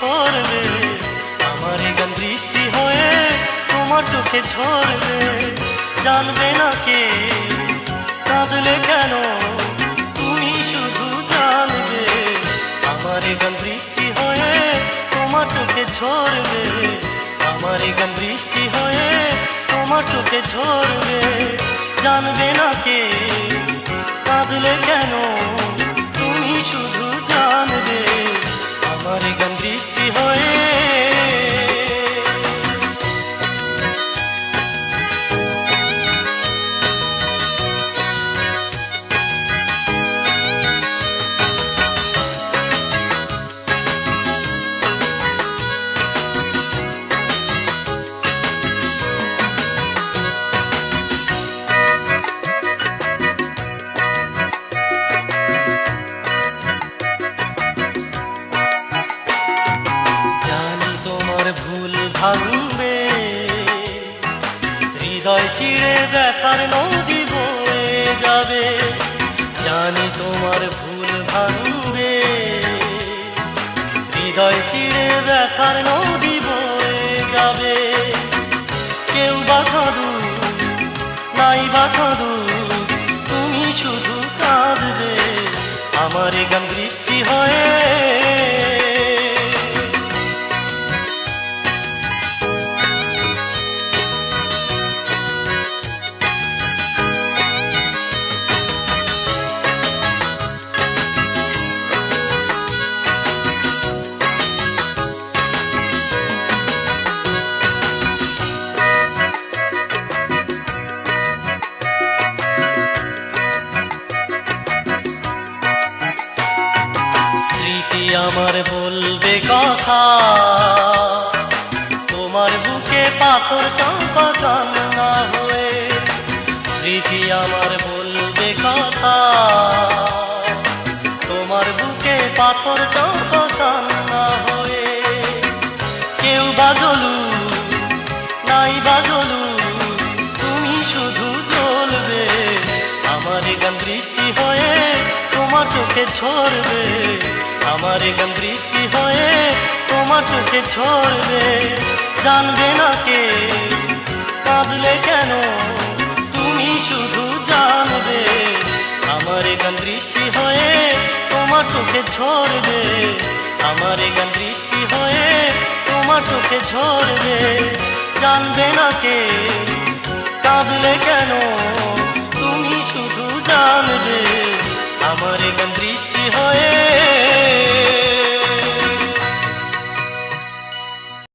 ঝরবে। আমার গান বৃষ্টি হয়ে তোমার চোখে ঝরবে। জানবে না কে, কাঁদলে কেন? তুমি শুধু জানবে। আমার গান বৃষ্টি হয়ে তোমার চোখে ঝরবে। আমার গান বৃষ্টি হয়ে তোমার চোখে ঝরবে। জানবে না কে, কাঁদলে কেন? ভুল ভাঙবে। হৃদয় চিড়ে দেখার নদী বয়ে যাবে। জানি তোমার ভুল ভাঙবে। হৃদয় চিড়ে দেখার নদী বয়ে যাবে। কেউ বা কাঁদু, নাই বা কাঁদু, তুমি শুধু কাঁদবে। আমার গান বৃষ্টি হয়ে আমার বলবে কথা। তোমার বুকে পাথর চাপা কান্না হয়ে স্মৃতি আমার বলবে কথা। তোমার বুকে পাথর চাপা কান্না হয়ে কেউ বাজলু, নাই বাজলু, তুমি শুধু জ্বলবে। আমার গান বৃষ্টি হয়ে তোমার চোখে ঝরবে। আমার গান বৃষ্টি হয়ে তোমার চোখে ছড়বে। জানবে না কে? কাঁদলে কেন? তুমি শুধু জানবে। আমার গান বৃষ্টি হয়ে তোমার চোখে ছড়বে। আমার গান বৃষ্টি হয়ে তোমার চোখে ঝরবে জানবে না কে? কাঁদলে কেন? তুমি শুধু জানবে।